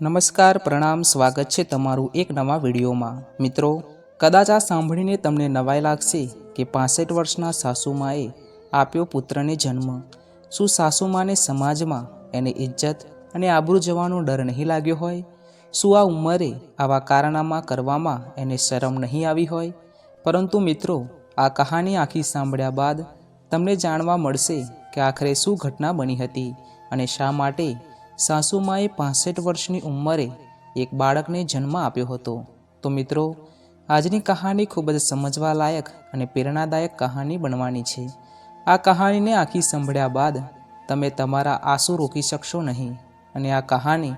નમસ્કાર, પ્રણામ, સ્વાગત છે તમારું એક નવા વિડીયોમાં. મિત્રો, કદાચ આ સાંભળીને તમને નવાઈ લાગશે કે પાસઠ વર્ષના સાસુમાએ આપ્યો પુત્રને જન્મ. શું સાસુમાને સમાજમાં એને ઇજ્જત અને આબરૂ જવાનો ડર નહીં લાગ્યો હોય? શું આ ઉંમરે આવા કારનામા કરવામાં એને શરમ નહીં આવી હોય? પરંતુ મિત્રો, આ કહાની આખી સાંભળ્યા બાદ તમને જાણવા મળશે કે આખરે શું ઘટના બની હતી અને શા માટે સાસુમાએ પાસઠ વર્ષની ઉંમરે એક બાળકને જન્મ આપ્યો હતો. તો મિત્રો, આજની કહાની ખૂબ જ સમજવા લાયક અને પ્રેરણાદાયક કહાની બનવાની છે. આ કહાનીને આખી સંભળ્યા બાદ તમે તમારા આંસુ રોકી શકશો નહીં અને આ કહાની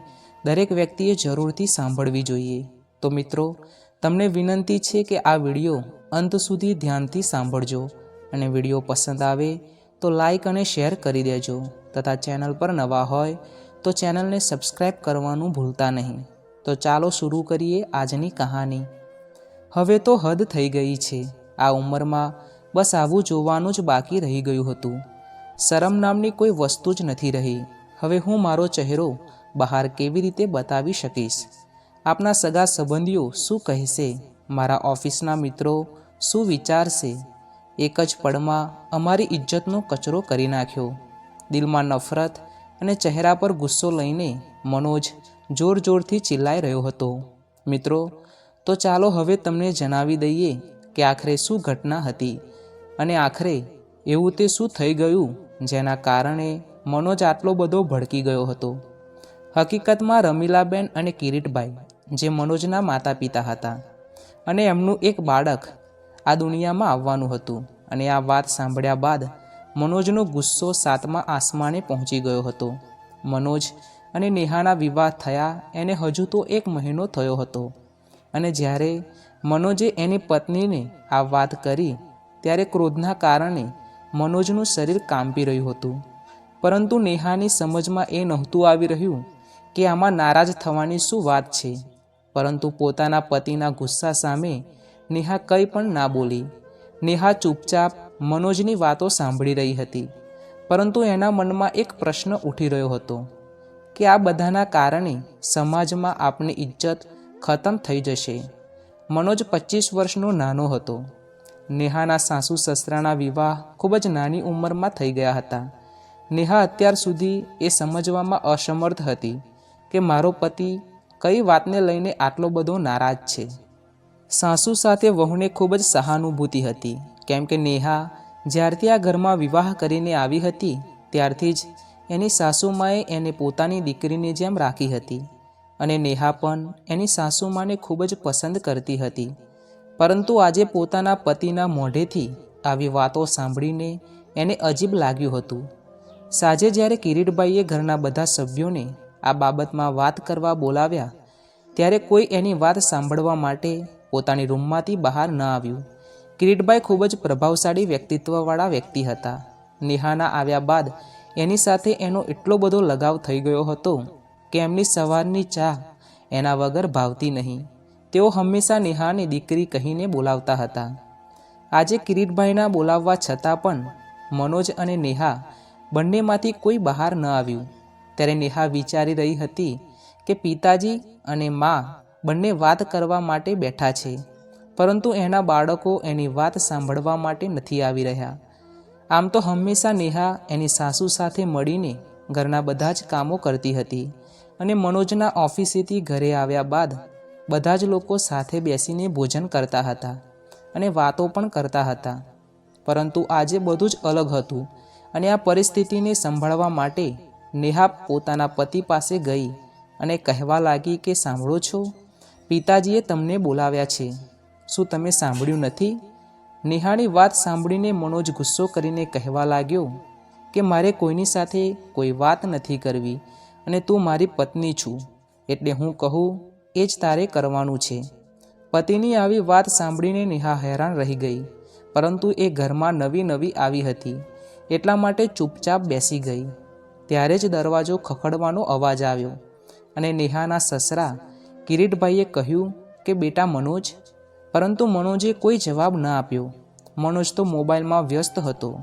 દરેક વ્યક્તિએ જરૂરથી સાંભળવી જોઈએ. તો મિત્રો, તમને વિનંતી છે કે આ વીડિયો અંત સુધી ધ્યાનથી સાંભળજો અને વીડિયો પસંદ આવે તો લાઈક અને શેર કરી દેજો તથા ચેનલ પર નવા હોય તો ચેનલને સબસ્ક્રાઈબ કરવાનું ભૂલતા નહીં. તો ચાલો શરૂ કરીએ આજની કહાની. હવે તો હદ થઈ ગઈ છે. આ ઉંમરમાં બસ આવું જોવાનું જ બાકી રહી ગયું હતું. શરમ નામની કોઈ વસ્તુ જ નથી રહી. હવે હું મારો ચહેરો બહાર કેવી રીતે બતાવી શકીશ? આપના સગા સંબંધીઓ શું કહેશે? મારા ઓફિસના મિત્રો શું વિચારશે? એક જ પળમાં અમારી ઇજ્જતનો કચરો કરી નાખ્યો. દિલમાં નફરત અને ચહેરા પર ગુસ્સો લઈને મનોજ જોર જોરથી ચિલ્લાઈ રહ્યો હતો. મિત્રો, તો ચાલો હવે તમને જણાવી દઈએ કે આખરે શું ઘટના હતી અને આખરે એવું તે શું થઈ ગયું જેના કારણે મનોજ આટલો બધો ભડકી ગયો હતો. હકીકતમાં રમીલાબેન અને કિરીટભાઈ, જે મનોજના માતા પિતા હતા અને એમનું એક બાળક આ દુનિયામાં આવવાનું હતું અને આ વાત સાંભળ્યા બાદ મનોજનો ગુસ્સો સાતમા આસમાને પહોંચી ગયો હતો. મનોજ અને નેહાના વિવાહ થયા, એને હજુ તો એક મહિનો થયો હતો. અને જ્યારે મનોજે એની પત્નીને આ વાત કરી, ત્યારે ક્રોધના કારણે મનોજનું શરીર કાંપી રહ્યું હતું. પરંતુ નેહાની સમજમાં એ નહોતું આવી રહ્યું કે આમાં નારાજ થવાની શું વાત છે. પરંતુ પોતાના પતિના ગુસ્સા સામે નેહા કંઈ પણ ના બોલી. નેહા ચૂપચાપ મનોજની વાતો સાંભળી રહી હતી. પરંતુ એના મનમાં એક પ્રશ્ન ઉઠી રહ્યો હતો કે આ બધાના કારણે સમાજમાં આપની ઇજ્જત ખતમ થઈ જશે. મનોજ પચીસ વર્ષનો નાનો હતો. નેહાના સાસુ સસરાના વિવાહ ખૂબ જ નાની ઉંમરમાં થઈ ગયા હતા. નેહા અત્યાર સુધી એ સમજવામાં અસમર્થ હતી કે મારો પતિ કઈ વાતને લઈને આટલો બધો નારાજ છે. સાસુ સાથે વહુને ખૂબ જ સહાનુભૂતિ હતી. કેમ કે નેહા જ્યારથી આ ઘરમાં વિવાહ કરીને આવી હતી, ત્યારથી જ એની સાસુમાએ એને પોતાની દીકરીની જેમ રાખી હતી અને નેહા પણ એની સાસુમાને ખૂબ જ પસંદ કરતી હતી. પરંતુ આજે પોતાના પતિના મોઢેથી આવી વાતો સાંભળીને એને અજીબ લાગ્યું હતું. સાંજે જ્યારે કિરીટભાઈએ ઘરના બધા સભ્યોને આ બાબતમાં વાત કરવા બોલાવ્યા, ત્યારે કોઈ એની વાત સાંભળવા માટે પોતાની રૂમમાંથી બહાર ન આવ્યું. કિરીટભાઈ ખૂબ જ પ્રભાવશાળી વ્યક્તિત્વવાળા વ્યક્તિ હતા. નેહાના આવ્યા બાદ એની સાથે એનો એટલો બધો લગાવ થઈ ગયો હતો કે એમની સવારની ચા એના વગર ભાવતી નહીં. તેઓ હંમેશા નેહાની દીકરી કહીને બોલાવતા હતા. આજે કિરીટભાઈના બોલાવવા છતાં પણ મનોજ અને નેહા બંનેમાંથી કોઈ બહાર ન આવ્યું. ત્યારે નેહા વિચારી રહી હતી કે પિતાજી અને મા બંને વાત કરવા માટે બેઠા છે. પરંતુ એના બાળકો એની વાત સાંભળવા માટે નથી આવી રહ્યા. આમ તો હંમેશા નેહા એની સાસુ સાથે મળીને ઘરના બધા જ કામો કરતી હતી અને મનોજના ઓફિસેથી ઘરે આવ્યા બાદ બધા જ લોકો સાથે બેસીને ભોજન કરતા હતા અને વાતો પણ કરતા હતા. પરંતુ આજે બધું જ અલગ હતું અને આ પરિસ્થિતિને સંભાળવા માટે નેહા પોતાના પતિ પાસે ગઈ અને કહેવા લાગી કે સાંભળો છો, પિતાજીએ તમને બોલાવ્યા છે. શું તમે સાંભળ્યું નથી? નેહાની વાત સાંભળીને મનોજ ગુસ્સો કરીને કહેવા લાગ્યો કે મારે કોઈની સાથે કોઈ વાત નથી કરવી અને તું મારી પત્ની છું, એટલે હું કહું, એ જ તારે કરવાનું છે. પતિની આવી વાત સાંભળીને નેહા હેરાન રહી ગઈ, પરંતુ એ ઘરમાં નવી નવી આવી હતી, એટલા માટે ચૂપચાપ બેસી ગઈ. ત્યારે જ દરવાજો ખખડવાનો અવાજ આવ્યો અને નેહાના સસરા કિરીટભાઈએ કહ્યું કે, બેટા મનોજ પરંતુ મનોજે કોઈ જવાબ ન આપ્યો. મનોજ તો મોબાઈલમાં વ્યસ્ત હતો.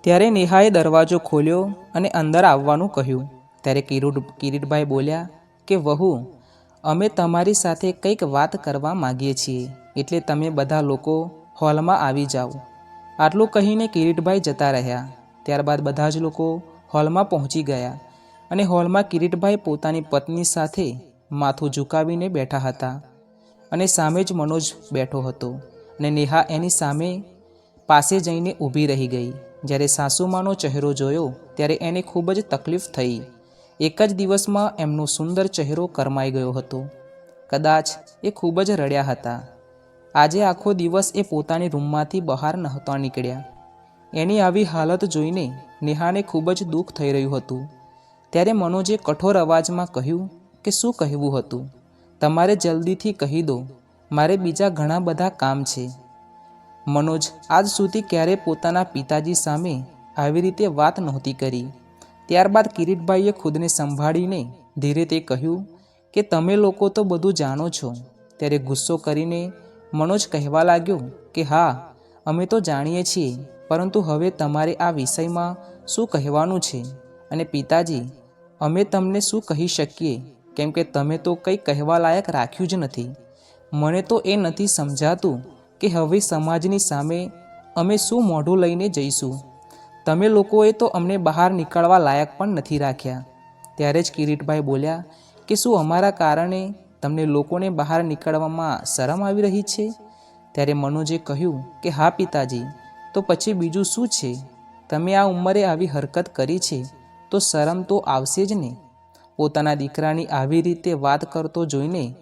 ત્યારે નેહાએ દરવાજો ખોલ્યો અને અંદર આવવાનું કહ્યું. ત્યારે કિરીટ, કિરીટભાઈ બોલ્યા કે, વહુ, અમે તમારી સાથે કંઈક વાત કરવા માગીએ છીએ. એટલે તમે બધા લોકો હોલમાં આવી જાઓ. આટલું કહીને કિરીટભાઈ જતા રહ્યા. ત્યારબાદ બધા જ લોકો હોલમાં પહોંચી ગયા અને હોલમાં કિરીટભાઈ પોતાની પત્ની સાથે માથું ઝુકાવીને બેઠા હતા. અને સામે જ મનોજ બેઠો હતો અને નેહા એની સામે પાસે જઈને ઊભી રહી ગઈ. જ્યારે સાસુમાનો ચહેરો જોયો, ત્યારે એને ખૂબ જ તકલીફ થઈ. એક જ દિવસમાં એમનો સુંદર ચહેરો કરમાઈ ગયો હતો. કદાચ એ ખૂબ જ રડ્યા હતા. આજે આખો દિવસ એ પોતાની રૂમમાંથી બહાર નહોતા નીકળ્યા. એની આવી હાલત જોઈને નેહાને ખૂબ જ દુઃખ થઈ રહ્યું હતું. ત્યારે મનોજે કઠોર અવાજમાં કહ્યું કે શું કહેવું હતું? તમારે જલ્દીથી કહી દો, મારે બીજા ઘણા બધા કામ છે. મનોજ આજ સુધી ક્યારે પોતાના પિતાજી સામે આવી રીતે વાત નહોતી કરી. ત્યારબાદ કિરીટભાઈએ ખુદને સંભાળીને ધીરે તે કહ્યું કે, તમે લોકો તો બધું જાણો છો. ત્યારે ગુસ્સો કરીને મનોજ કહેવા લાગ્યો કે, હા, અમે તો જાણીએ છીએ, પરંતુ હવે તમારે આ વિષયમાં શું કહેવાનું છે? અને પિતાજી, અમે તમને શું કહી શકીએ? કેમ કે તમે તો કંઈ કહેવા લાયક રાખ્યું જ નથી. મને તો એ નથી સમજાતું કે હવે સમાજની સામે અમે શું મોઢું લઈને જઈશું. તમે લોકોએ તો અમને બહાર નીકળવા લાયક પણ નથી રાખ્યા. ત્યારે જ કિરીટભાઈ બોલ્યા કે શું અમારા કારણે તમને લોકોને બહાર નીકળવામાં શરમ આવી રહી છે? ત્યારે મનોજે કહ્યું કે હા પિતાજી, તો પછી બીજું શું છે? તમે આ ઉંમરે આવી હરકત કરી છે, તો શરમ તો આવશે જ ને? પોતાના દીકરાની આવી રીતે વાત કરતો જોઈને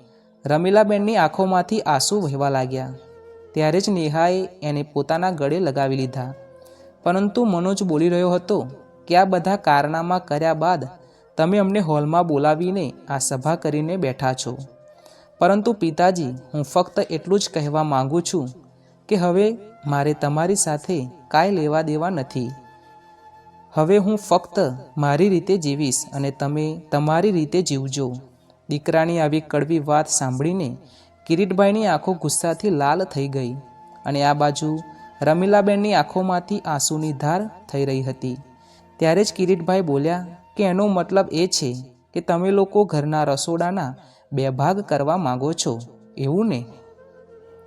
રમીલાબેનની આંખોમાંથી આંસુ વહેવા લાગ્યા. ત્યારે જ નેહાએ એને પોતાના ગળે લગાવી લીધા. પરંતુ મનોજ બોલી રહ્યો હતો કે આ બધા કારનામા કર્યા બાદ તમે અમને હોલમાં બોલાવીને આ સભા કરીને બેઠા છો. પરંતુ પિતાજી, હું ફક્ત એટલું જ કહેવા માગું છું કે હવે મારે તમારી સાથે કાંઈ લેવા દેવા નથી. હવે હું ફક્ત મારી રીતે જીવીશ અને તમે તમારી રીતે જીવજો. દીકરાની આવી કડવી વાત સાંભળીને કિરીટભાઈની આંખો ગુસ્સાથી લાલ થઈ ગઈ અને આ બાજુ રમીલાબેનની આંખોમાંથી આંસુની ધાર થઈ રહી હતી. ત્યારે જ કિરીટભાઈ બોલ્યા કે એનો મતલબ એ છે કે તમે લોકો ઘરના રસોડાના બે ભાગ કરવા માગો છો, એવું ને?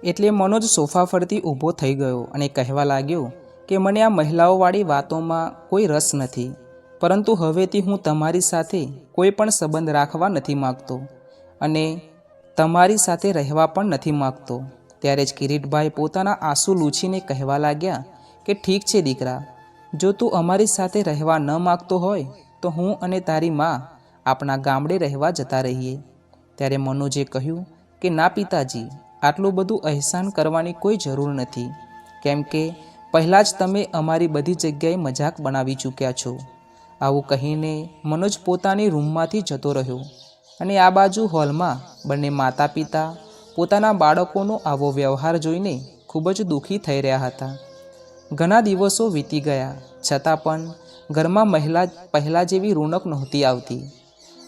એટલે મનોજ સોફા ફરતી ઊભો થઈ ગયો અને કહેવા લાગ્યો કે મને આ મહિલાઓવાળી વાતોમાં કોઈ રસ નથી, પરંતુ હવેથી હું તમારી સાથે કોઈ પણ સંબંધ રાખવા નથી માગતો અને તમારી સાથે રહેવા પણ નથી માગતો. ત્યારે જ કિરીટભાઈ પોતાના આંસુ લૂછીને કહેવા લાગ્યા કે ઠીક છે દીકરા, જો તું અમારી સાથે રહેવા ન માગતો હોય, તો હું અને તારી માં આપણા ગામડે રહેવા જતા રહીએ. ત્યારે મનોજે કહ્યું કે ના પિતાજી, આટલું બધું અહેસાન કરવાની કોઈ જરૂર નથી. કેમ કે પહેલાં જ તમે અમારી બધી જગ્યાએ મજાક બનાવી ચૂક્યા છો. આવું કહીને મનોજ પોતાની રૂમમાંથી જતો રહ્યો અને આ બાજુ હોલમાં બંને માતા પિતા પોતાના બાળકોનો આવો વ્યવહાર જોઈને ખૂબ જ દુઃખી થઈ રહ્યા હતા. ઘણા દિવસો વીતી ગયા, છતાં પણ ઘરમાં મહિલા પહેલાં જેવી રોનક નહોતી આવતી.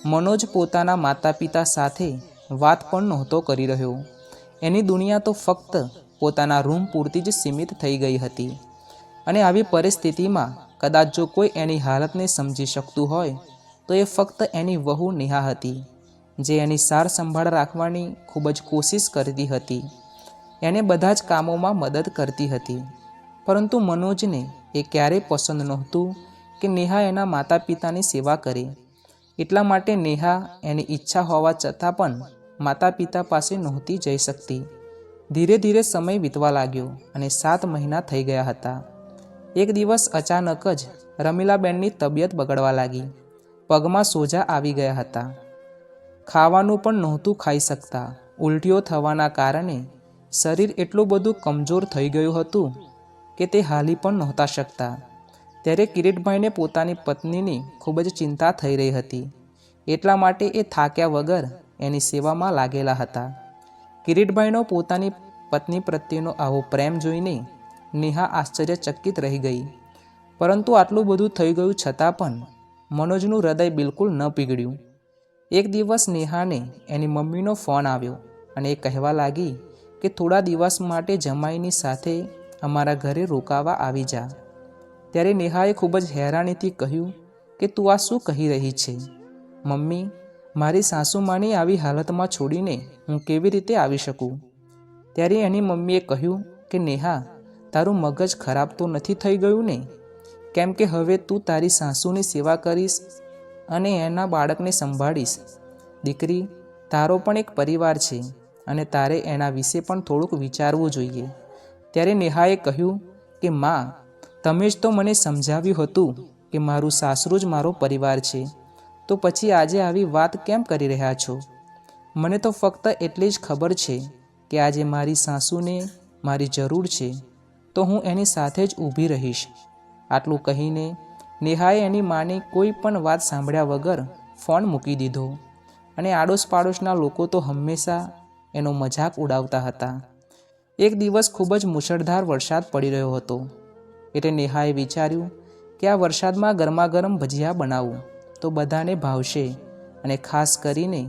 મનોજ પોતાના માતા પિતા સાથે વાત પણ નહોતો કરી રહ્યો. એની દુનિયા તો ફક્ત પોતાના રૂમ પૂરતી જ સીમિત થઈ ગઈ હતી. અને આવી પરિસ્થિતિમાં કદાચ જો કોઈ એની હાલતને સમજી શકતું હોય, તો એ ફક્ત એની વહુ નેહા હતી, જે એની સાર સંભાળ રાખવાની ખૂબ જ કોશિશ કરતી હતી. એને બધા જ કામોમાં મદદ કરતી હતી. પરંતુ મનોજને એ ક્યારેય પસંદ નહોતું કે નેહા એના માતા પિતાની સેવા કરે. એટલા માટે નેહા એની ઈચ્છા હોવા છતાં પણ માતા પિતા પાસે નહોતી જઈ શકતી. ધીરે ધીરે સમય વીતવા લાગ્યો અને સાત મહિના થઈ ગયા હતા. એક દિવસ અચાનક જ રમીલાબેનની તબિયત બગડવા લાગી. પગમાં સોજા આવી ગયા હતા. ખાવાનું પણ નહોતું ખાઈ શકતા. ઉલટીઓ થવાના કારણે શરીર એટલું બધું કમજોર થઈ ગયું હતું કે તે હાલી પણ નહોતા શકતા. ત્યારે કિરીટભાઈને પોતાની પત્નીની ખૂબ જ ચિંતા થઈ રહી હતી. એટલા માટે એ થાક્યા વગર એની સેવામાં લાગેલા હતા. કિરીટભાઈનો પોતાની પત્ની પ્રત્યેનો આવો પ્રેમ જોઈને નેહા આશ્ચર્યચકિત રહી ગઈ. પરંતુ આટલું બધું થઈ ગયું છતાં પણ મનોજનું હૃદય બિલકુલ ન પીગળ્યું. એક દિવસ નેહાને એની મમ્મીનો ફોન આવ્યો અને એ કહેવા લાગી કે થોડા દિવસ માટે જમાઈની સાથે અમારા ઘરે રોકાવા આવી જા. ત્યારે નેહાએ ખૂબ જ હેરાનીથી કહ્યું કે તું આ શું કહી રહી છે? મમ્મી મારી સાસુમાની આવી હાલતમાં છોડીને હું કેવી રીતે આવી શકું? ત્યારે એની મમ્મીએ કહ્યું કે, નેહા, તારું મગજ ખરાબ તો નથી થઈ ગયું ને? કેમ કે હવે તું તારી સાસુની સેવા કરીશ અને એના બાળકને સંભાળીશ. દીકરી, તારો પણ એક પરિવાર છે અને તારે એના વિશે પણ થોડુંક વિચારવું જોઈએ. ત્યારે નેહાએ કહ્યું કે, માં, તમે જ તો મને સમજાવ્યું હતું કે મારું સાસરું જ મારો પરિવાર છે. તો પછી આજે આવી વાત કેમ કરી રહ્યા છો? મને તો ફક્ત એટલી જ ખબર છે કે આજે મારી સાસુને મારી જરૂર છે, તો હું એની સાથે જ ઊભી રહીશ. આટલું કહીને નેહાએ એની માને કોઈ પણ વાત સાંભળ્યા વગર ફોન મૂકી દીધો અને આડોશ પાડોશના લોકો તો હંમેશા એનો મજાક ઉડાવતા હતા. એક દિવસ ખૂબ જ મુશળધાર વરસાદ પડી રહ્યો હતો. એટલે નેહાએ વિચાર્યું કે આ વરસાદમાં ગરમા ગરમ ભજીયા બનાવું. તો બધાને ભાવશે અને ખાસ કરીને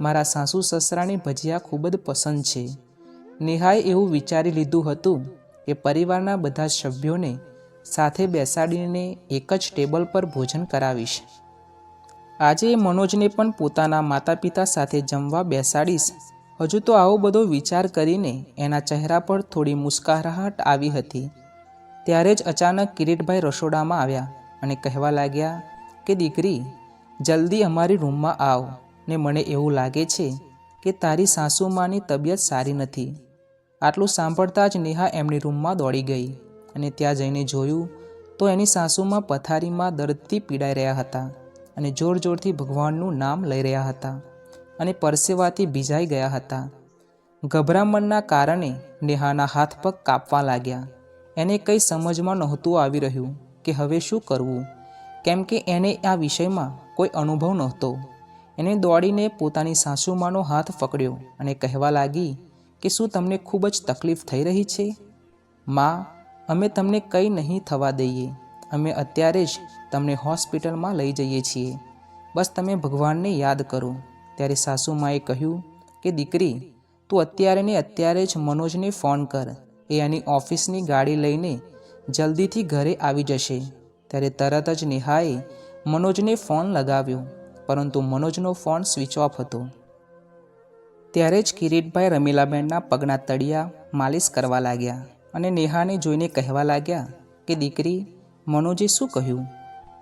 મારા સાસુ સસરાની ભજીયા ખૂબ જ પસંદ છે. નેહાએ એવું વિચારી લીધું હતું કે પરિવારના બધા સભ્યોને સાથે બેસાડીને એક જ ટેબલ પર ભોજન કરાવીશ. આજે મનોજને પણ પોતાના માતા પિતા સાથે જમવા બેસાડીશ. હજુ તો આવો બધો વિચાર કરીને એના ચહેરા પર થોડી મુસ્કરાહટ આવી હતી. ત્યારે જ અચાનક કિરીટભાઈ રસોડામાં આવ્યા અને કહેવા લાગ્યા કે, દીકરી જલ્દી અમારી રૂમમાં આવ ને મને એવું લાગે છે કે તારી સાસુમાની તબિયત સારી નથી. આટલું સાંભળતા જ નેહા એમની રૂમમાં દોડી ગઈ અને ત્યાં જઈને જોયું તો એની સાસુમાં પથારીમાં દર્દથી પીડાઈ રહ્યા હતા અને જોર જોરથી ભગવાનનું નામ લઈ રહ્યા હતા અને પરસેવાથી ભીજાઈ ગયા હતા. ગભરામણના કારણે નેહાના હાથ પગ કાપવા લાગ્યા. એને કંઈ સમજમાં નહોતું આવી રહ્યું કે હવે શું કરવું. કેમ કે એને આ વિષયમાં કોઈ અનુભવ નહોતો. એને દોડીને પોતાની સાસુમાનો હાથ પકડ્યો અને કહેવા લાગી કે શું તમને ખૂબ જ તકલીફ થઈ રહી છે? માં, અમે તમને કંઈ નહીં થવા દઈએ. અમે અત્યારે જ તમને હોસ્પિટલમાં લઈ જઈએ છીએ. બસ તમે ભગવાનને યાદ કરો. ત્યારે સાસુમાએ કહ્યું કે, દીકરી, તું અત્યારે ને અત્યારે જ મનોજને ફોન કર. એ એની ઓફિસની ગાડી લઈને જલ્દીથી ઘરે આવી જશે. ત્યારે તરત જ નેહાએ મનોજને ફોન લગાવ્યો, પરંતુ મનોજનો ફોન સ્વિચ ઓફ હતો. ત્યારે જ કિરીટભાઈ રમીલાબેનના પગના તળિયા માલિશ કરવા લાગ્યા અને નેહાને જોઈને કહેવા લાગ્યા કે, દીકરી, મનોજે શું કહ્યું?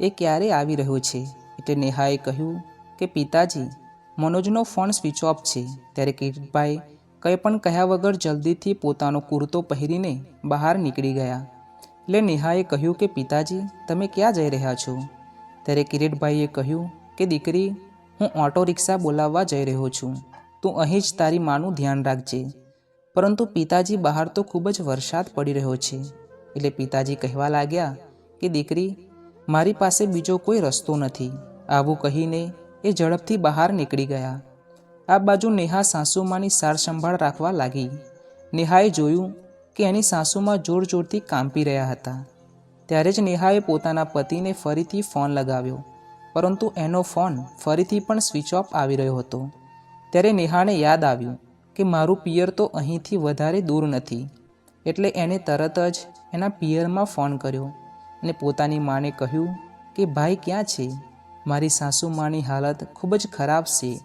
એ ક્યારે આવી રહ્યો છે? એટલે નેહાએ કહ્યું કે, પિતાજી, મનોજનો ફોન સ્વિચ ઓફ છે. ત્યારે કિરીટભાઈ કંઈ પણ કહ્યા વગર જલ્દીથી પોતાનો કુર્તો પહેરીને બહાર નીકળી ગયા. એટલે નેહાએ કહ્યું કે, પિતાજી, તમે ક્યાં જઈ રહ્યા છો? ત્યારે કિરીટભાઈએ કહ્યું કે, દીકરી, હું ઓટો રિક્ષા બોલાવવા જઈ રહ્યો છું. તું અહીં જ તારી માનું ધ્યાન રાખજે. પરંતુ પિતાજી બહાર તો ખૂબ જ વરસાદ પડી રહ્યો છે. એટલે પિતાજી કહેવા લાગ્યા કે, દીકરી, મારી પાસે બીજો કોઈ રસ્તો નથી. આવું કહીને એ ઝડપથી બહાર નીકળી ગયા. આ બાજુ નેહા સાસુમાની સાર સંભાળ રાખવા લાગી. નેહાએ જોયું કે એની સાસુમાં જોર જોરથી કાંપી રહ્યા હતા. ત્યારે જ નેહાએ પોતાના પતિને ફરીથી ફોન લગાવ્યો. પરંતુ એનો ફોન ફરીથી પણ સ્વિચ ઓફ આવી રહ્યો હતો. ત્યારે નેહાને યાદ આવ્યું કે મારું પિયર તો અહીંથી વધારે દૂર નથી. એટલે એને તરત જ એના પિયરમાં ફોન કર્યો અને પોતાની માને કહ્યું કે, ભાઈ, ક્યાં છે? મારી સાસુ માની હાલત ખૂબ જ ખરાબ છે.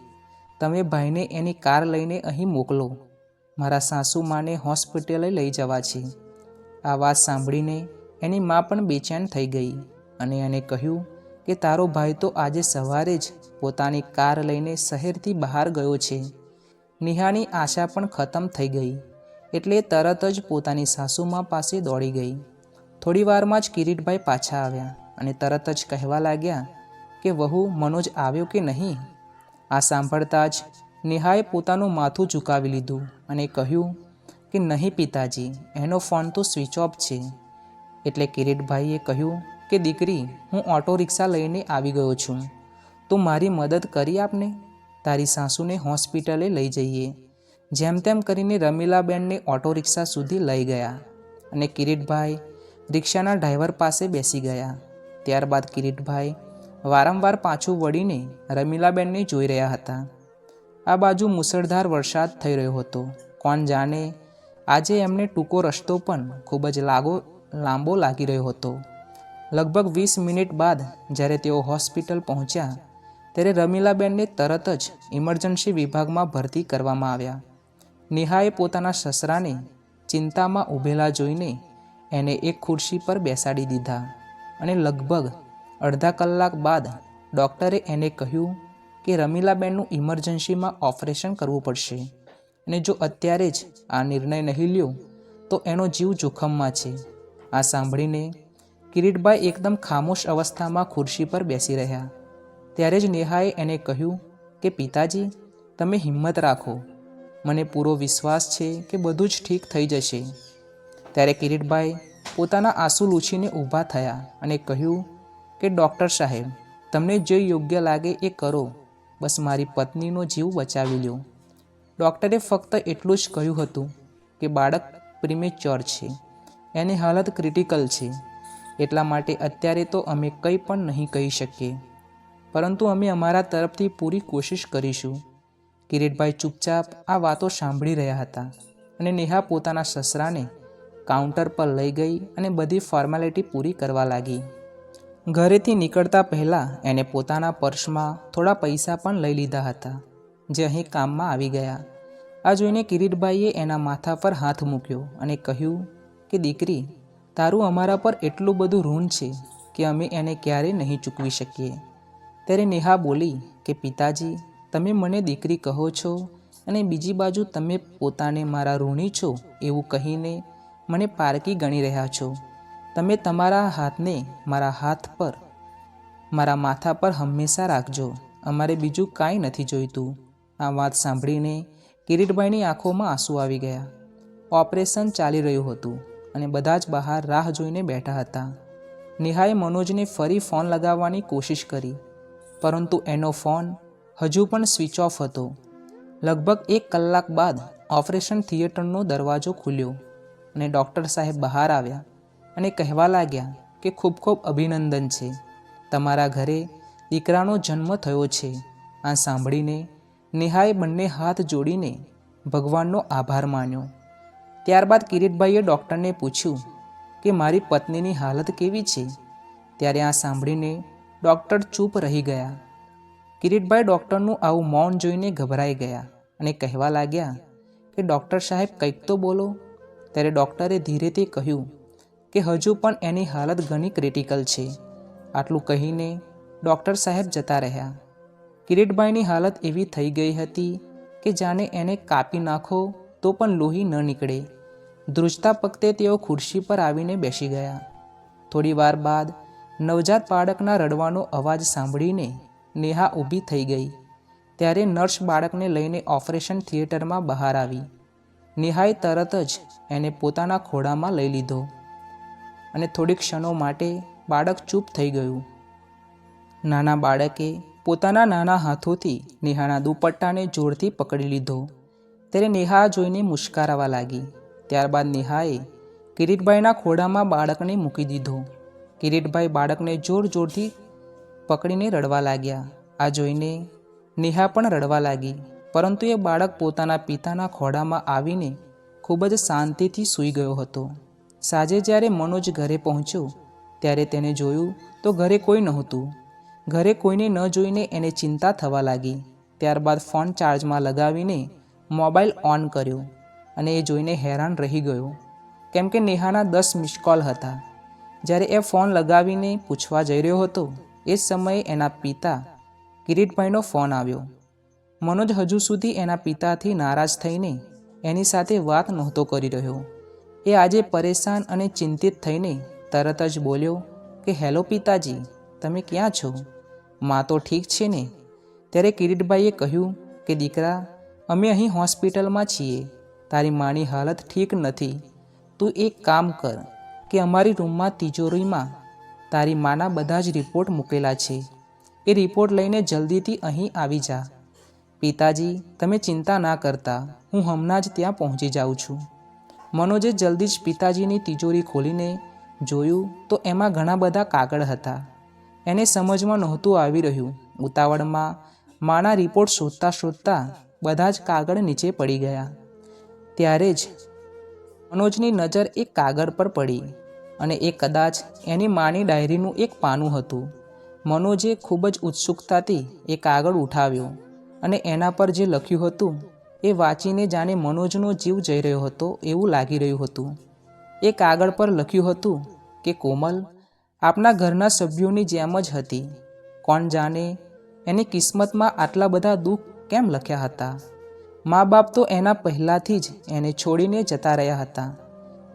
તમે ભાઈને એની કાર લઈને અહીં મોકલો. મારા સાસુ માને હોસ્પિટલે લઈ જવા છે. આ વાત સાંભળીને એની મા પણ બેચેન થઈ ગઈ અને એને કહ્યું કે તારો ભાઈ તો આજે સવારે જ પોતાની કાર લઈને શહેરથી બહાર ગયો છે. નિહાની આશા પણ ખતમ થઈ ગઈ એટલે તરત જ પોતાની સાસુમા પાસે દોડી ગઈ. થોડી વારમાં જ કિરીટભાઈ પાછા આવ્યા અને તરત જ કહેવા લાગ્યા કે વહુ મનોજ આવ્યો કે નહીં? આ સાંભળતા જ નેહાએ પોતાનું માથું ઝુકાવી લીધું અને કહ્યું કે, નહીં પિતાજી, એનો ફોન તો સ્વિચ ઓફ છે. એટલે કિરીટભાઈએ કહ્યું કે, દીકરી, હું ઓટો રિક્ષા લઈને આવી ગયો છું. તો મારી મદદ કરી આપને? તારી સાસુને હોસ્પિટલે લઈ જઈએ. જેમ તેમ કરીને રમીલાબેનને ઓટો રિક્ષા સુધી લઈ ગયા અને કિરીટભાઈ રિક્ષાના ડ્રાઈવર પાસે બેસી ગયા. ત્યારબાદ કિરીટભાઈ વારંવાર પાછું વળીને રમીલાબેનને જોઈ રહ્યા હતા. આ બાજુ મુસળધાર વરસાદ થઈ રહ્યો હતો. કોણ જાણે, આજે એમને ટૂંકો રસ્તો પણ ખૂબ જ લાગો, લાંબો લાગી રહ્યો હતો. લગભગ વીસ મિનિટ બાદ જ્યારે તેઓ હોસ્પિટલ પહોંચ્યા, ત્યારે રમીલાબેનને તરત જ ઇમરજન્સી વિભાગમાં ભરતી કરવામાં આવ્યા. નેહાએ પોતાના સસરાને ચિંતામાં ઊભેલા જોઈને એને એક ખુરશી પર બેસાડી દીધા અને લગભગ અડધા કલાક બાદ ડૉક્ટરે એને કહ્યું કે રમીલાબેનનું ઇમરજન્સીમાં ઓપરેશન કરવું પડશે. અને જો અત્યારે જ આ નિર્ણય નહીં લ્યો, તો એનો જીવ જોખમમાં છે. આ સાંભળીને કિરીટભાઈ એકદમ ખામોશ અવસ્થામાં ખુરશી પર બેસી રહ્યા. ત્યારે જ નેહાએ એને કહ્યું કે, પિતાજી, તમે હિંમત રાખો. મને પૂરો વિશ્વાસ છે કે બધું જ ઠીક થઈ જશે. ત્યારે કિરીટભાઈ પોતાના આંસુ લૂછીને ઊભા થયા અને કહ્યું કે, ડૉક્ટર સાહેબ, તમને જે યોગ્ય લાગે એ કરો. બસ મારી પત્નીનો જીવ બચાવી લ્યો. ડૉક્ટરે ફક્ત એટલું જ કહ્યું હતું કે બાળક પ્રિમેચ્યોર છે. એની હાલત ક્રિટિકલ છે. એટલા માટે અત્યારે તો અમે કંઈ પણ નહીં કહી શકીએ. પરંતુ અમે અમારા તરફથી પૂરી કોશિશ કરીશું. કિરીટભાઈ ચૂપચાપ આ વાતો સાંભળી રહ્યા હતા અને નેહા પોતાના સસરાને કાઉન્ટર પર લઈ ગઈ અને બધી ફોર્માલિટી પૂરી કરવા લાગી. ઘરેથી નીકળતા પહેલાં એને પોતાના પર્સમાં થોડા પૈસા પણ લઈ લીધા હતા, જે અહીં કામમાં આવી ગયા. આ જોઈને કિરીટભાઈએ એના માથા પર હાથ મૂક્યો અને કહ્યું કે, દીકરી, તારું અમારા પર એટલું બધું ઋણ છે કે અમે એને ક્યારેય નહીં ચૂકવી શકીએ. ત્યારે નેહા બોલી કે, પિતાજી, તમે મને દીકરી કહો છો અને બીજી બાજુ તમે પોતાને મારા ઋણી છો એવું કહીને મને પારકી ગણી રહ્યા છો. તમે તમારા હાથને મારા હાથ પર, મારા માથા પર હંમેશા રાખજો. અમારે બીજું કાંઈ નથી જોઈતું. આ વાત સાંભળીને કિરીટભાઈની આંખોમાં આંસુ આવી ગયા. ઓપરેશન ચાલી રહ્યું હતું અને બધા જ બહાર રાહ જોઈને બેઠા હતા. નેહાએ મનોજને ફરી ફોન લગાવવાની કોશિશ કરી, પરંતુ એનો ફોન હજુ પણ સ્વિચ ઓફ હતો. લગભગ એક કલાક બાદ ઓપરેશન થિયેટરનો દરવાજો ખુલ્યો અને ડૉક્ટર સાહેબ બહાર આવ્યા. અને કહેવા લાગ્યા કે ખૂબ ખૂબ અભિનંદન છે. તમારા ઘરે દીકરાનો જન્મ થયો છે. આ સાંભળીને નેહાએ બંને હાથ જોડીને ભગવાનનો આભાર માન્યો. ત્યારબાદ કિરીટભાઈએ ડૉક્ટરને પૂછ્યું કે મારી પત્નીની હાલત કેવી છે? ત્યારે આ સાંભળીને ડૉક્ટર ચૂપ રહી ગયા. કિરીટભાઈ ડૉક્ટરનું આવું મૌન જોઈને ગભરાઈ ગયા અને કહેવા લાગ્યા કે, ડૉક્ટર સાહેબ, કંઈક તો બોલો. ત્યારે ડૉક્ટરે ધીરેથી કહ્યું કે હજુ પણ એની હાલત ઘણી ક્રિટિકલ છે. આટલું કહીને ડૉક્ટર સાહેબ જતા રહ્યા. કિરીટભાઈની હાલત એવી થઈ ગઈ હતી કે જાણે એને કાપી નાખો તો પણ લોહી ન નીકળે. ધ્રુજતા પગતે તેઓ ખુરશી પર આવીને બેસી ગયા. થોડી વાર બાદ નવજાત બાળકના રડવાનો અવાજ સાંભળીને નેહા ઊભી થઈ ગઈ. ત્યારે નર્સ બાળકને લઈને ઓપરેશન થિયેટરમાં બહાર આવી. નેહાએ તરત જ એને પોતાના ખોળામાં લઈ લીધો. અને થોડીક ક્ષણો માટે બાળક ચૂપ થઈ ગયું. નાના બાળકે પોતાના નાના હાથોથી નેહાના દુપટ્ટાને જોરથી પકડી લીધો. ત્યારે નેહા જોઈને મુસ્કારાવા લાગી. ત્યારબાદ નેહાએ કિરીટભાઈના ખોડામાં બાળકને મૂકી દીધો. કિરીટભાઈ બાળકને જોર જોરથી પકડીને રડવા લાગ્યા. આ જોઈને નેહા પણ રડવા લાગી. પરંતુ એ બાળક પોતાના પિતાના ખોડામાં આવીને ખૂબ જ શાંતિથી સૂઈ ગયો હતો. સાંજે જ્યારે મનોજ ઘરે પહોંચ્યો, ત્યારે તેને જોયું તો ઘરે કોઈ નહોતું. ઘરે કોઈને ન જોઈને એને ચિંતા થવા લાગી. ત્યારબાદ ફોન ચાર્જમાં લગાવીને મોબાઈલ ઓન કર્યો અને એ જોઈને હેરાન રહી ગયો. કેમ કે નેહાના દસ મિસ કોલ હતા. જ્યારે એ ફોન લગાવીને પૂછવા જઈ રહ્યો હતો, એ જ સમયે એના પિતા કિરીટભાઈનો ફોન આવ્યો. મનોજ હજુ સુધી એના પિતાથી નારાજ થઈને એની સાથે વાત નહોતો કરી રહ્યો. એ આજે પરેશાન અને ચિંતિત થઈને તરત જ બોલ્યો કે, હેલો પિતાજી, તમે ક્યાં છો? માં તો ઠીક છે ને? ત્યારે કિરીટભાઈએ કહ્યું કે, દીકરા, અમે અહીં હોસ્પિટલમાં છીએ. તારી માની હાલત ઠીક નથી. તું એક કામ કર કે અમારી રૂમમાં તિજોરીમાં તારી માના બધા જ રિપોર્ટ મૂકેલા છે. એ રિપોર્ટ લઈને જલ્દીથી અહીં આવી જા. પિતાજી, તમે ચિંતા ના કરતા. હું હમણાં જ ત્યાં પહોંચી જાઉં છું. મનોજે જલ્દી જ પિતાજીની તિજોરી ખોલીને જોયું તો એમાં ઘણા બધા કાગળ હતા. એને સમજમાં નહોતું આવી રહ્યું. ઉતાવળમાં માના રિપોર્ટ શોધતા શોધતા બધા જ કાગળ નીચે પડી ગયા. ત્યારે જ મનોજની નજર એક કાગળ પર પડી અને એ કદાચ એની માની ડાયરીનું એક પાનું હતું. મનોજે ખૂબ જ ઉત્સુકતાથી એ કાગળ ઉઠાવ્યો અને એના પર જે લખ્યું હતું એ વાંચીને જાણે મનોજનો જીવ જઈ રહ્યો હતો એવું લાગી રહ્યું હતું. એ કાગળ પર લખ્યું હતું કે, કોમલ, આપના ઘરના સભ્યોની જેમ જ હતી. કોણ જાણે એની કિસ્મતમાં આટલા બધા દુઃખ કેમ લખ્યા હતા? મા બાપ તો એના પહેલાંથી જ એને છોડીને જતા રહ્યા હતા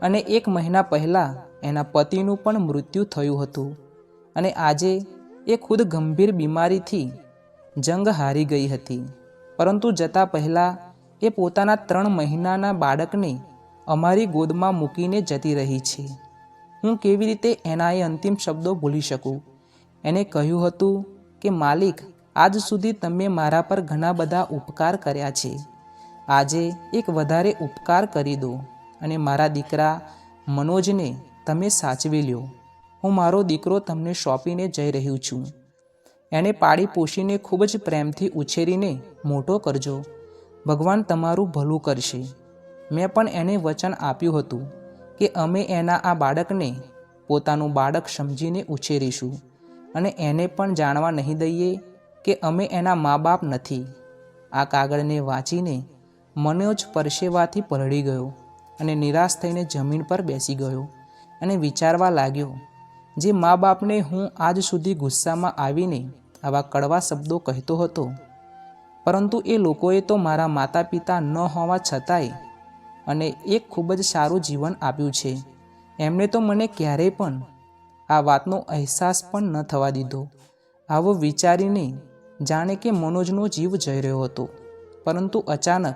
અને એક મહિના પહેલાં એના પતિનું પણ મૃત્યુ થયું હતું અને આજે એ ખુદ ગંભીર બીમારીથી જંગ હારી ગઈ હતી. પરંતુ જતાં પહેલાં એ પોતાના ત્રણ મહિનાના બાળકને અમારી ગોદમાં મૂકીને જતી રહી છે. હું કેવી રીતે એના એ અંતિમ શબ્દો ભૂલી શકું? એને કહ્યું હતું કે, માલિક, આજ સુધી તમે મારા પર ઘણા બધા ઉપકાર કર્યા છે. આજે એક વધારે ઉપકાર કરી દો અને મારા દીકરા મનોજને તમે સાચવી લ્યો. હું મારો દીકરો તમને સોંપીને જઈ રહ્યું છું. એને પાળી પોષીને ખૂબ જ પ્રેમથી ઉછેરીને મોટો કરજો. ભગવાન તમારું ભલું કરશે. મેં પણ એને વચન આપ્યું હતું કે અમે એના આ બાળકને પોતાનું બાળક સમજીને ઉછેરીશું અને એને પણ જાણવા નહીં દઈએ કે અમે એના મા બાપ નથી. આ કાગળને વાંચીને મનોજ પરસેવાથી પલળી ગયો અને નિરાશ થઈને જમીન પર બેસી ગયો અને વિચારવા લાગ્યો, જે મા બાપને હું આજ સુધી ગુસ્સામાં આવીને આવા કડવા શબ્દો કહેતો હતો પરંતુ એ લોકોએ તો મારા માતા પિતા ન હોવા છતાંય અને એક ખૂબ જ સારું જીવન આપ્યું છે. એમણે તો મને ક્યારેય પણ આ વાતનો અહેસાસ પણ ન થવા દીધો. આવો વિચારીને જાણે કે મનોજનો જીવ જઈ રહ્યો હતો. પરંતુ અચાનક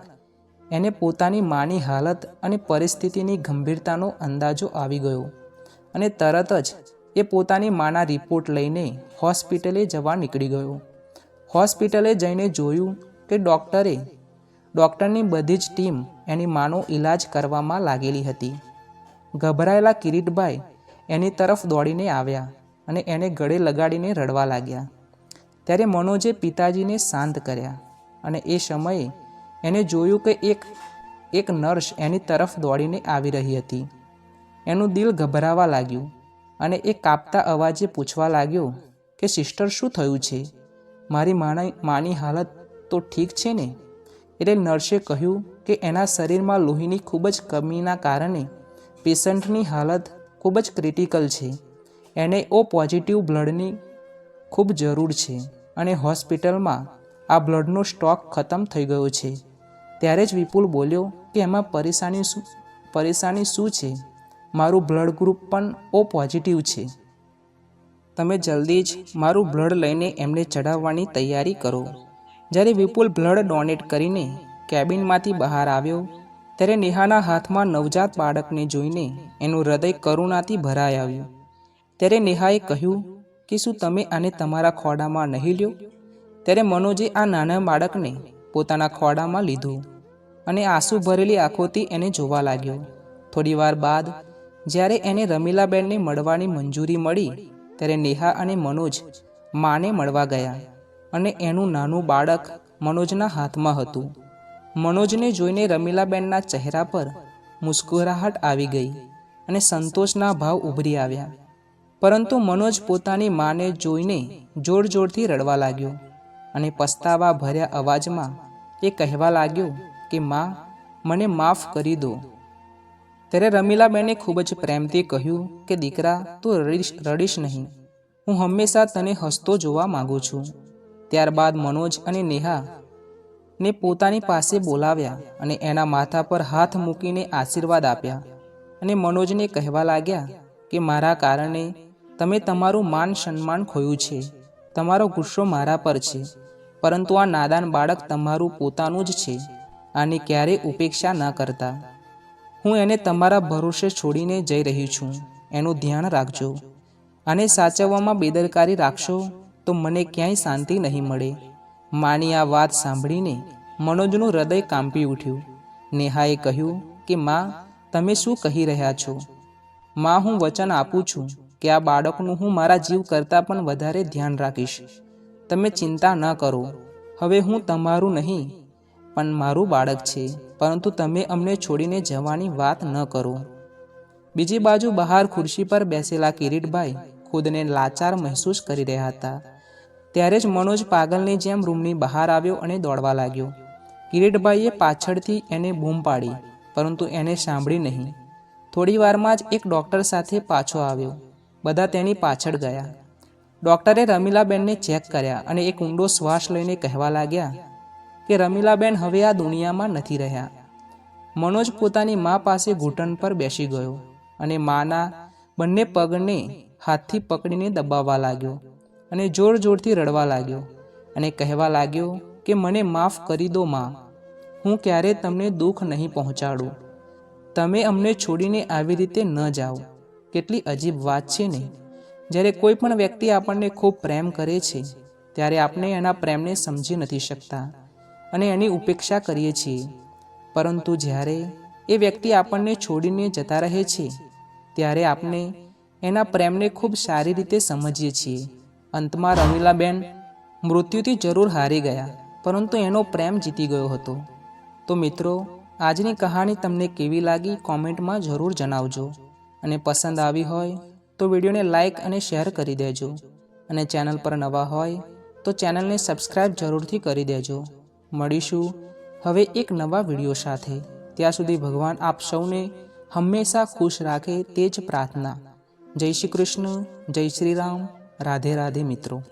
એને પોતાની માની હાલત અને પરિસ્થિતિની ગંભીરતાનો અંદાજો આવી ગયો અને તરત જ એ પોતાની માના રિપોર્ટ લઈને હોસ્પિટલે જવા નીકળી ગયો. હોસ્પિટલે જઈને જોયું કે ડૉક્ટરે ડૉક્ટરની બધી જ ટીમ એની માનો ઈલાજ કરવામાં લાગેલી હતી. ગભરાયેલા કિરીટભાઈ એની તરફ દોડીને આવ્યા અને એને ગળે લગાડીને રડવા લાગ્યા. ત્યારે મનોજે પિતાજીને શાંત કર્યા અને એ સમયે એને જોયું કે એક એક નર્સ એની તરફ દોડીને આવી રહી હતી. એનું દિલ ગભરાવા લાગ્યું અને એ કાપતા અવાજે પૂછવા લાગ્યો કે, સિસ્ટર, શું થયું છે? મારી માની માની હાલત તો ઠીક છે ને? એટલે નર્સે કહ્યું કે એના શરીરમાં લોહીની ખૂબ જ કમીના કારણે પેશન્ટની હાલત ખૂબ જ ક્રિટિકલ છે. એને ઓ પોઝિટિવ બ્લડની ખૂબ જરૂર છે અને હોસ્પિટલમાં આ બ્લડનો સ્ટોક ખતમ થઈ ગયો છે. ત્યારે જ વિપુલ બોલ્યો કે એમાં પરેશાની શું પરેશાની શું છે? મારું બ્લડ ગ્રુપ પણ ઓ પોઝિટિવ છે. તમે જલ્દી જ મારું બ્લડ લઈને એમને ચઢાવવાની તૈયારી કરો. જ્યારે વિપુલ બ્લડ ડોનેટ કરીને કેબિનમાંથી બહાર આવ્યો, ત્યારે નેહાના હાથમાં નવજાત બાળકને જોઈને એનું હૃદય કરુણાથી ભરાઈ આવ્યું. ત્યારે નેહાએ કહ્યું કે, શું તમે આને તમારા ખોડામાં નહીં લ્યો? ત્યારે મનોજે આ નાના બાળકને પોતાના ખોડામાં લીધું અને આંસુ ભરેલી આંખોથી એને જોવા લાગ્યો. થોડીવાર બાદ જ્યારે એને રમીલાબેનને મળવાની મંજૂરી મળી ત્યારે નેહા અને મનોજ માને મળવા ગયા અને એનું નાનું બાળક મનોજના હાથમાં હતું. મનોજને જોઈને રમીલાબેનના ચહેરા પર મુસ્કુરાહટ આવી ગઈ અને સંતોષના ભાવ ઉભરી આવ્યા. પરંતુ મનોજ પોતાની માને જોઈને જોર જોરથી રડવા લાગ્યો અને પસ્તાવા ભર્યા અવાજમાં એ કહેવા લાગ્યો કે, માં, મને માફ કરી દો. ત્યારે રમીલાબેને ખૂબ જ પ્રેમથી કહ્યું કે, દીકરા, તું રડીશ રડીશ નહીં. હું હંમેશા તને હસતો જોવા માગું છું. ત્યારબાદ મનોજ અને નેહા ને પોતાની પાસે બોલાવ્યા અને એના માથા પર હાથ મૂકીને આશીર્વાદ આપ્યા અને મનોજને કહેવા લાગ્યા કે, મારા કારણે તમે તમારું માન સન્માન ખોયું છે. તમારો ગુસ્સો મારા પર છે. પરંતુ આ નાદાન બાળક તમારું પોતાનું જ છે. આની ક્યારેય ઉપેક્ષા ન કરતા. હું એને તમારા ભરોસે છોડીને જઈ રહી છું. એનું ધ્યાન રાખજો. અને સાચવવામાં બેદરકારી રાખશો તો મને ક્યાંય શાંતિ નહીં મળે. માની આ વાત સાંભળીને મનોજનું હૃદય કાંપી ઉઠ્યું. નેહાએ કહ્યું કે, માં, તમે શું કહી રહ્યા છો? માં, હું વચન આપું છું કે આ બાળકનું હું મારા જીવ કરતાં પણ વધારે ધ્યાન રાખીશ. તમે ચિંતા ન કરો. હવે હું તમારું નહીં, પણ મારું બાળક છે. પરંતુ તમે અમને છોડીને જવાની વાત ન કરો. બીજી બાજુ બહાર ખુરશી પર બેસેલા કિરીટભાઈ ખુદને લાચાર મહેસૂસ કરી રહ્યા હતા. ત્યારે જ મનોજ પાગલની જેમ રૂમની બહાર આવ્યો અને દોડવા લાગ્યો. કિરીટભાઈએ પાછળથી એને બૂમ પાડી, પરંતુ એને સાંભળી નહીં. થોડીવારમાં જ એક ડૉક્ટર સાથે પાછો આવ્યો. બધા તેની પાછળ ગયા. ડૉક્ટરે રમીલાબેનને ચેક કર્યા અને એક ઊંડો શ્વાસ લઈને કહેવા લાગ્યા કે રમીલાબેન હવે આ દુનિયામાં નથી રહ્યા. મનોજ પોતાની મા પાસે ઘૂંટણ પર બેસી ગયો અને માના બંને પગને હાથથી પકડીને દબાવવા લાગ્યો અને જોર જોરથી રડવા લાગ્યો અને કહેવા લાગ્યો કે, મને માફ કરી દો માં. હું ક્યારે તમને દુઃખ નહીં પહોંચાડું. તમે અમને છોડીને આવી રીતે ન જાઓ. કેટલી અજીબ વાત છે ને. જ્યારે કોઈ પણ વ્યક્તિ આપણને ખૂબ પ્રેમ કરે છે, ત્યારે આપણે એના પ્રેમને સમજી નથી શકતા. અને એની ઉપેક્ષા કરીએ છીએ. પરંતુ જ્યારે એ વ્યક્તિ આપણને છોડીને જતા રહે છે, ત્યારે આપણે એના પ્રેમને ખૂબ સારી રીતે સમજીએ છીએ. અંતમાં રમીલાબેન મૃત્યુથી જરૂર હારી ગયા, પરંતુ એનો પ્રેમ જીતી ગયો હતો. તો મિત્રો, આજની કહાણી તમને કેવી લાગી કોમેન્ટમાં જરૂર જણાવજો. અને પસંદ આવી હોય તો વિડીયોને લાઇક અને શેર કરી દેજો. અને ચેનલ પર નવા હોય તો ચેનલને સબસ્ક્રાઈબ જરૂરથી કરી દેજો. મળીશું. હવે એક નવા વીડિયો સાથે. ત્યાં સુધી ભગવાન આપ સૌને હંમેશા ખુશ રાખે તે જ પ્રાર્થના. જય શ્રી કૃષ્ણ, જય શ્રી રામ. રાધે રાધે મિત્રો.